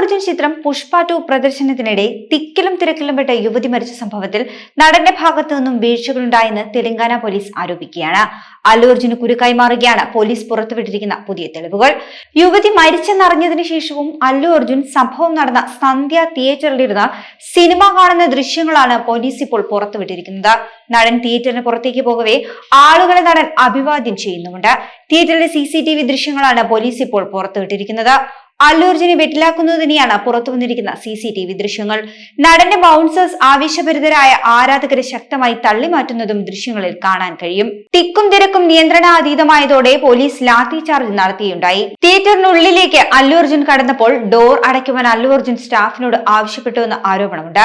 അർജുൻ ചിത്രം പുഷ്പ ടു പ്രദർശനത്തിനിടെ തിക്കിലും തിരക്കിലും പെട്ട യുവതി മരിച്ച സംഭവത്തിൽ നടന്റെ ഭാഗത്തു നിന്നും വീഴ്ചകളുണ്ടായെന്ന് തെലങ്കാന പോലീസ് ആരോപിക്കുകയാണ്. അല്ലു അർജുന് കുരുക്കായി പോലീസ് പുറത്തുവിട്ടിരിക്കുന്ന പുതിയ തെളിവുകൾ. യുവതി മരിച്ചെന്നറിഞ്ഞതിനു ശേഷവും അല്ലു അർജുൻ സംഭവം നടന്ന സന്ധ്യ തിയേറ്ററിലിരുന്ന് സിനിമ കാണുന്ന ദൃശ്യങ്ങളാണ് പോലീസ് ഇപ്പോൾ പുറത്തുവിട്ടിരിക്കുന്നത്. നടൻ തിയേറ്ററിന് പുറത്തേക്ക് പോകവേ ആളുകളെ നടൻ അഭിവാദ്യം ചെയ്യുന്നുമുണ്ട്. തിയേറ്ററിലെ സി ദൃശ്യങ്ങളാണ് പോലീസ് ഇപ്പോൾ പുറത്തുവിട്ടിരിക്കുന്നത്. അല്ലു വെട്ടിലാക്കുന്നതിനെയാണ് പുറത്തു വന്നിരിക്കുന്ന സി സി ടി വി ദൃശ്യങ്ങൾ. നടന്റെ ബൗൺസേഴ്സ് ആവേശഭരിതരായ ആരാധകരെ ശക്തമായി തള്ളിമാറ്റുന്നതും ദൃശ്യങ്ങളിൽ കാണാൻ കഴിയും. തിക്കും തിരക്കും നിയന്ത്രണാതീതമായതോടെ പോലീസ് ലാത്തി ചാർജ് നടത്തിയുണ്ടായി. തിയേറ്ററിനുള്ളിലേക്ക് അല്ലൂർജുൻ കടന്നപ്പോൾ ഡോർ അടയ്ക്കുവാൻ അല്ലൂർജുൻ സ്റ്റാഫിനോട് ആവശ്യപ്പെട്ടുവെന്ന് ആരോപണമുണ്ട്.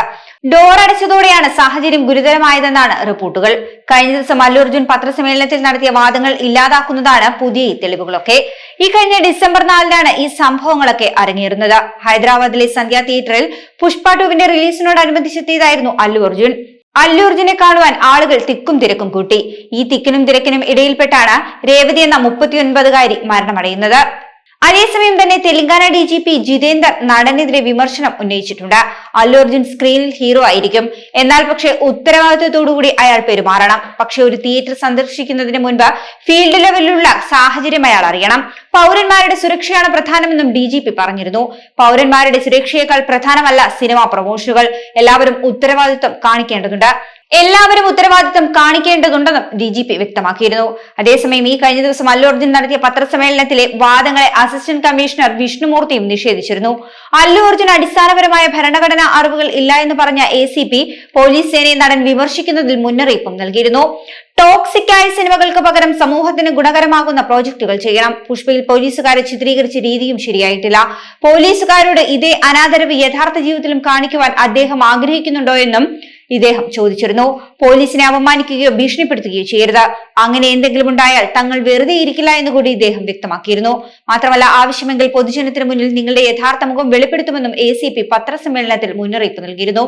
ഡോർ അടച്ചതോടെയാണ് സാഹചര്യം ഗുരുതരമായതെന്നാണ് റിപ്പോർട്ടുകൾ. കഴിഞ്ഞ ദിവസം അല്ലൂർജുൻ പത്രസമ്മേളനത്തിൽ നടത്തിയ വാദങ്ങൾ ഇല്ലാതാക്കുന്നതാണ് പുതിയ തെളിവുകളൊക്കെ. ഈ കഴിഞ്ഞ ഡിസംബർ നാലിനാണ് ഈ സംഭവങ്ങളൊക്കെ അരങ്ങേറുന്നത്. ഹൈദരാബാദിലെ സന്ധ്യ തിയേറ്ററിൽ പുഷ്പ ടുവിന്റെ റിലീസിനോടനുബന്ധിച്ചെത്തിയതായിരുന്നു അല്ലു അർജുൻ. അല്ലു അർജുനെ കാണുവാൻ ആളുകൾ തിക്കും തിരക്കും കൂട്ടി. ഈ തിക്കിനും തിരക്കിനും ഇടയിൽപ്പെട്ടാണ് രേവതി എന്ന മുപ്പത്തിയൊൻപതുകാരി മരണമടയുന്നത്. അതേസമയം തന്നെ Telangana D G P Jitender നടനെതിരെ വിമർശനം ഉന്നയിച്ചിട്ടുണ്ട്. അല്ലു അർജുൻ സ്ക്രീനിൽ ഹീറോ ആയിരിക്കും. എന്നാൽ പക്ഷെ ഉത്തരവാദിത്വത്തോടുകൂടി അയാൾ പെരുമാറണം. പക്ഷെ ഒരു തിയേറ്റർ സന്ദർശിക്കുന്നതിന് മുൻപ് ഫീൽഡ് ലെവലിലുള്ള സാഹചര്യം അയാൾ അറിയണം. പൗരന്മാരുടെ സുരക്ഷയാണ് പ്രധാനമെന്നും ഡി ജി പി പറഞ്ഞിരുന്നു. പൗരന്മാരുടെ സുരക്ഷയേക്കാൾ പ്രധാനമല്ല സിനിമാ പ്രൊമോഷനുകൾ. എല്ലാവരും ഉത്തരവാദിത്വം കാണിക്കേണ്ടതുണ്ട്. എല്ലാവരും ഉത്തരവാദിത്വം കാണിക്കേണ്ടതുണ്ടെന്നും ഡി ജി പി വ്യക്തമാക്കിയിരുന്നു. അതേസമയം ഈ കഴിഞ്ഞ ദിവസം അല്ലു നടത്തിയ പത്രസമ്മേളനത്തിലെ വാദങ്ങളെ അസിസ്റ്റന്റ് കമ്മീഷണർ വിഷ്ണുമൂർത്തിയും നിഷേധിച്ചിരുന്നു. അല്ലു അർജുൻ അടിസ്ഥാനപരമായ ഭരണഘടനാ അറിവുകൾ ഇല്ല എന്ന് പറഞ്ഞ എ സി പി പോലീസ് സേനയെ നടൻ വിമർശിക്കുന്നതിൽ മുന്നറിയിപ്പും നൽകിയിരുന്നു. ടോക്സിക് ആയ സിനിമകൾക്ക് പകരം സമൂഹത്തിന് ഗുണകരമാകുന്ന പ്രോജക്ടുകൾ ചെയ്യണം. പുഷ്പയിൽ പോലീസുകാരെ ചിത്രീകരിച്ച രീതിയും ശരിയായിട്ടില്ല. പോലീസുകാരോട് ഇതേ അനാദരവ് യഥാർത്ഥ ജീവിതത്തിലും കാണിക്കുവാൻ അദ്ദേഹം ആഗ്രഹിക്കുന്നുണ്ടോ എന്നും ഇദ്ദേഹം ചോദിച്ചിരുന്നു. പോലീസിനെ അപമാനിക്കുകയോ ഭീഷണിപ്പെടുത്തുകയോ ചെയ്യരുത്. അങ്ങനെ എന്തെങ്കിലും ഉണ്ടായാൽ തങ്ങൾ വെറുതെ ഇരിക്കില്ല എന്ന് കൂടി ഇദ്ദേഹം വ്യക്തമാക്കിയിരുന്നു. മാത്രമല്ല ആവശ്യമെങ്കിൽ പൊതുജനത്തിന് മുന്നിൽ നിങ്ങളുടെ യഥാർത്ഥ മുഖം വെളിപ്പെടുത്തുമെന്നും എ സി പി പത്രസമ്മേളനത്തിൽ മുന്നറിയിപ്പ് നൽകിയിരുന്നു.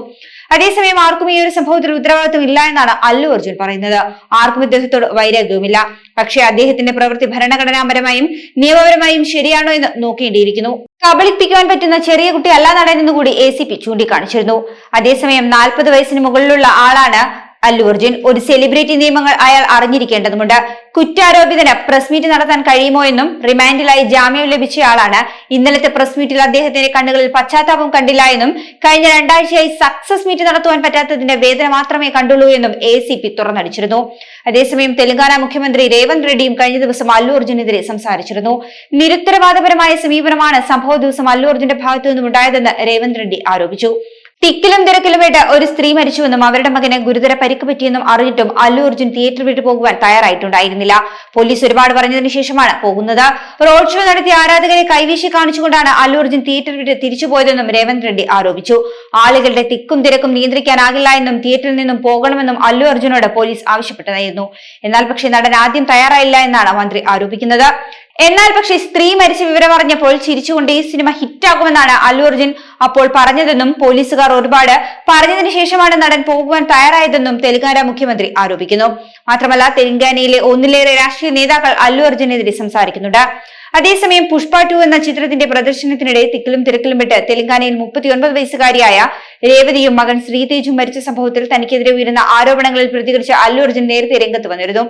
അതേസമയം ആർക്കും ഈ ഒരു സംഭവത്തിൽ ഉത്തരവാദിത്വം ഇല്ല എന്നാണ് അല്ലു അർജുൻ പറയുന്നത്. ആർക്കും ഇദ്ദേഹത്തോട് വൈരാഗ്യവുമില്ല. പക്ഷേ അദ്ദേഹത്തിന്റെ പ്രവൃത്തി ഭരണഘടനാപരമായും നിയമപരമായും ശരിയാണോ എന്ന് നോക്കേണ്ടിയിരിക്കുന്നു. കബളിപ്പിക്കുവാൻ പറ്റുന്ന ചെറിയ കുട്ടി അല്ല നടനെന്ന് കൂടി എ സി പി ചൂണ്ടിക്കാണിച്ചിരുന്നു. അതേസമയം നാൽപ്പത് വയസ്സിന് മുകളിലുള്ള ആളാണ് അല്ലു അർജുൻ ഒരു സെലിബ്രിറ്റി നിയമങ്ങൾ അയാൾ അറിഞ്ഞിരിക്കേണ്ടതുണ്ട് കുറ്റാരോപിതന് പ്രസ് മീറ്റ് നടത്താൻ കഴിയുമോ എന്നും റിമാൻഡിലായി ജാമ്യം ലഭിച്ചയാളാണ് ഇന്നലത്തെ പ്രസ് മീറ്റിൽ അദ്ദേഹത്തിന്റെ കണ്ണുകളിൽ പശ്ചാത്താപം കണ്ടില്ല എന്നും കഴിഞ്ഞ രണ്ടാഴ്ചയായി സക്സസ് മീറ്റ് നടത്തുവാൻ പറ്റാത്തതിന്റെ വേദന മാത്രമേ കണ്ടുള്ളൂ എന്നും എ സി പി തുറന്നടിച്ചിരുന്നു. അതേസമയം തെലങ്കാന മുഖ്യമന്ത്രി രേവന്ത് റെഡ്ഡിയും കഴിഞ്ഞ ദിവസം അല്ലു അർജുനെതിരെ സംസാരിച്ചിരുന്നു. നിരുത്തരവാദപരമായ സമീപനമാണ് സംഭവ ദിവസം അല്ലു അർജുന്റെ ഭാഗത്തു നിന്നും ഉണ്ടായതെന്ന് രേവന്ത് റെഡ്ഡി ആരോപിച്ചു. തിക്കിലും തിരക്കിലുമായിട്ട് ഒരു സ്ത്രീ മരിച്ചുവെന്നും അവരുടെ മകന് ഗുരുതര പരിക്ക് പറ്റിയെന്നും അറിഞ്ഞിട്ടും അല്ലു അർജുൻ തിയേറ്റർ വിട്ടു പോകുവാൻ തയ്യാറായിട്ടുണ്ടായിരുന്നില്ല. പോലീസ് ഒരുപാട് പറഞ്ഞതിന് ശേഷമാണ് പോകുന്നത്. റോഡ് ഷോ നടത്തിയ ആരാധകരെ കൈവീശി കാണിച്ചുകൊണ്ടാണ് അല്ലു അർജുൻ തിയേറ്റർ വിട്ട് തിരിച്ചുപോയതെന്നും രേവന്ത് റെഡ്ഡി ആരോപിച്ചു. ആളുകളുടെ തിക്കും തിരക്കും നിയന്ത്രിക്കാനാകില്ല എന്നും തിയേറ്ററിൽ നിന്നും പോകണമെന്നും അല്ലു അർജുനോട് പോലീസ് ആവശ്യപ്പെട്ടതായിരുന്നു. എന്നാൽ പക്ഷേ നടൻ ആദ്യം തയ്യാറായില്ല എന്നാണ് മന്ത്രി ആരോപിക്കുന്നത്. എന്നാൽ പക്ഷേ സ്ത്രീ മരിച്ച വിവരം അറിഞ്ഞപ്പോൾ ചിരിച്ചുകൊണ്ട് ഈ സിനിമ ഹിറ്റാകുമെന്നാണ് അല്ലു അർജുൻ അപ്പോൾ പറഞ്ഞതെന്നും പോലീസുകാർ ഒരുപാട് പറഞ്ഞതിന് ശേഷമാണ് നടൻ പോകുവാൻ തയ്യാറായതെന്നും തെലങ്കാന മുഖ്യമന്ത്രി ആരോപിക്കുന്നു. മാത്രമല്ല തെലങ്കാനയിലെ ഒന്നിലേറെ രാഷ്ട്രീയ നേതാക്കൾ അല്ലു അർജുനെതിരെ സംസാരിക്കുന്നുണ്ട്. അതേസമയം പുഷ്പ ടു എന്ന ചിത്രത്തിന്റെ പ്രദർശനത്തിനിടെ തിക്കിലും തിരക്കിലും വിട്ട് തെലങ്കാനയിൽ മുപ്പത്തിയൊൻപത് വയസ്സുകാരിയായ രേവതിയും മകൻ ശ്രീതേജും മരിച്ച സംഭവത്തിൽ തനിക്കെതിരെ ഉയരുന്ന ആരോപണങ്ങളിൽ പ്രതികരിച്ച അല്ലു അർജുൻ നേരത്തെ രംഗത്ത് വന്നിരുന്നു.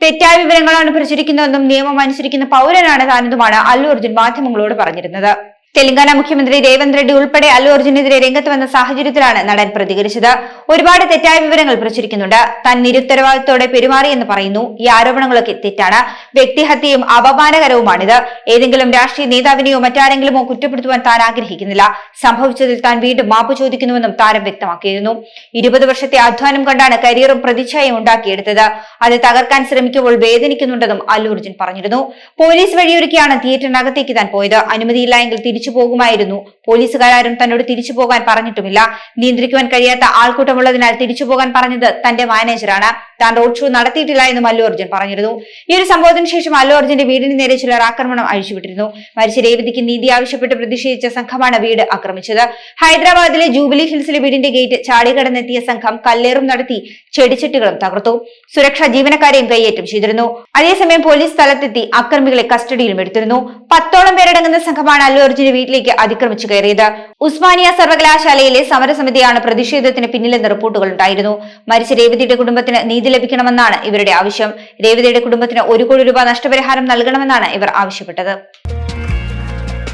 തെറ്റായ വിവരങ്ങളാണ് പ്രചരിക്കുന്നതെന്നും നിയമം അനുസരിക്കുന്ന പൗരനാണ് താനെന്നുമാണ് അല്ലു അർജുൻ മാധ്യമങ്ങളോട് പറഞ്ഞിരുന്നത്. തെലങ്കാന മുഖ്യമന്ത്രി രേവന്ത് റെഡ്ഡി ഉൾപ്പെടെ അല്ലു അർജുനെതിരെ രംഗത്ത് വന്ന സാഹചര്യത്തിലാണ് നടൻ പ്രതികരിച്ചത്. ഒരുപാട് തെറ്റായ വിവരങ്ങൾ പ്രചരിക്കുന്നുണ്ട്. താൻ നിരുത്തരവാദിത്തോടെ പെരുമാറിയെന്ന് പറയുന്നു. ഈ ആരോപണങ്ങളൊക്കെ തെറ്റാണ്. വ്യക്തിഹത്യയും അപമാനകരവുമാണിത്. ഏതെങ്കിലും രാഷ്ട്രീയ നേതാവിനെയോ മറ്റാരെങ്കിലുമോ കുറ്റപ്പെടുത്തുവാൻ താൻ ആഗ്രഹിക്കുന്നില്ല. സംഭവിച്ചതിൽ താൻ വീണ്ടും മാപ്പ് ചോദിക്കുന്നുവെന്നും താരം വ്യക്തമാക്കിയിരുന്നു. ഇരുപത് വർഷത്തെ അധ്വാനം കൊണ്ടാണ് കരിയറും പ്രതിച്ഛായയും ഉണ്ടാക്കിയെടുത്തത്. അത് തകർക്കാൻ ശ്രമിക്കുമ്പോൾ വേദനിക്കുന്നുണ്ടെന്നും അല്ലു അർജുൻ പറഞ്ഞിരുന്നു. പോലീസ് വഴിയൊരുക്കിയാണ് തിയേറ്ററിനകത്തേക്ക് താൻ പോയത്. അനുമതിയില്ല എങ്കിൽ തിരിച്ചു പോകുമായിരുന്നു. പോലീസുകാരും തന്നോട് തിരിച്ചു പോകാൻ പറഞ്ഞിട്ടുമില്ല. നിയന്ത്രിക്കുവാൻ കഴിയാത്ത ആൾക്കൂട്ടമുള്ളതിനാൽ തിരിച്ചു പോകാൻ പറഞ്ഞത് തന്റെ മാനേജറാണ്. താൻ റോഡ് ഷോ നടത്തിയിട്ടില്ല എന്നും അല്ലു അർജുൻ പറഞ്ഞിരുന്നു. ഈ ഒരു സംഭവത്തിന് ശേഷം അല്ലു അർജുന്റെ വീടിന് നേരെ ചിലർ ആക്രമണം അഴിച്ചുവിട്ടിരുന്നു. മരിച്ച രേവതിക്ക് നീതി ആവശ്യപ്പെട്ട് പ്രതിഷേധിച്ച സംഘമാണ് വീട് ആക്രമിച്ചത്. ഹൈദരാബാദിലെ ജൂബിലി ഹിൽസിലെ വീടിന്റെ ഗേറ്റ് ചാടികടന്നെത്തിയ സംഘം കല്ലേറും നടത്തി ചെടിച്ചെട്ടുകളും തകർത്തു. സുരക്ഷാ ജീവനക്കാരെയും കൈയേറ്റം ചെയ്തിരുന്നു. അതേസമയം പോലീസ് സ്ഥലത്തെത്തി അക്രമികളെ കസ്റ്റഡിയിലും എടുത്തിരുന്നു. പത്തോളം പേരടങ്ങുന്ന സംഘമാണ് അല്ലു അർജുന്റെ വീട്ടിലേക്ക് അതിക്രമിച്ചു കയറിയത്. ഉസ്മാനിയ സർവകലാശാലയിലെ സമരസമിതിയാണ് പ്രതിഷേധത്തിന് പിന്നിലെന്ന് റിപ്പോർട്ടുകൾ ഉണ്ടായിരുന്നു. മരിച്ച രേവതിയുടെ കുടുംബത്തിന് നീതി ലഭിക്കണമെന്നാണ് ഇവരുടെ ആവശ്യം. രേവതിയുടെ കുടുംബത്തിന് ഒരു കോടി രൂപ നഷ്ടപരിഹാരം നൽകണമെന്നാണ് ഇവർ ആവശ്യപ്പെട്ടത്.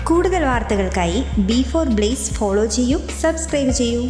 കൂടുതൽ വാർത്തകൾക്കായി ബി ഫോർ ബ്ലേസ് ഫോളോ ചെയ്യൂ സബ്സ്ക്രൈബ് ചെയ്യൂ.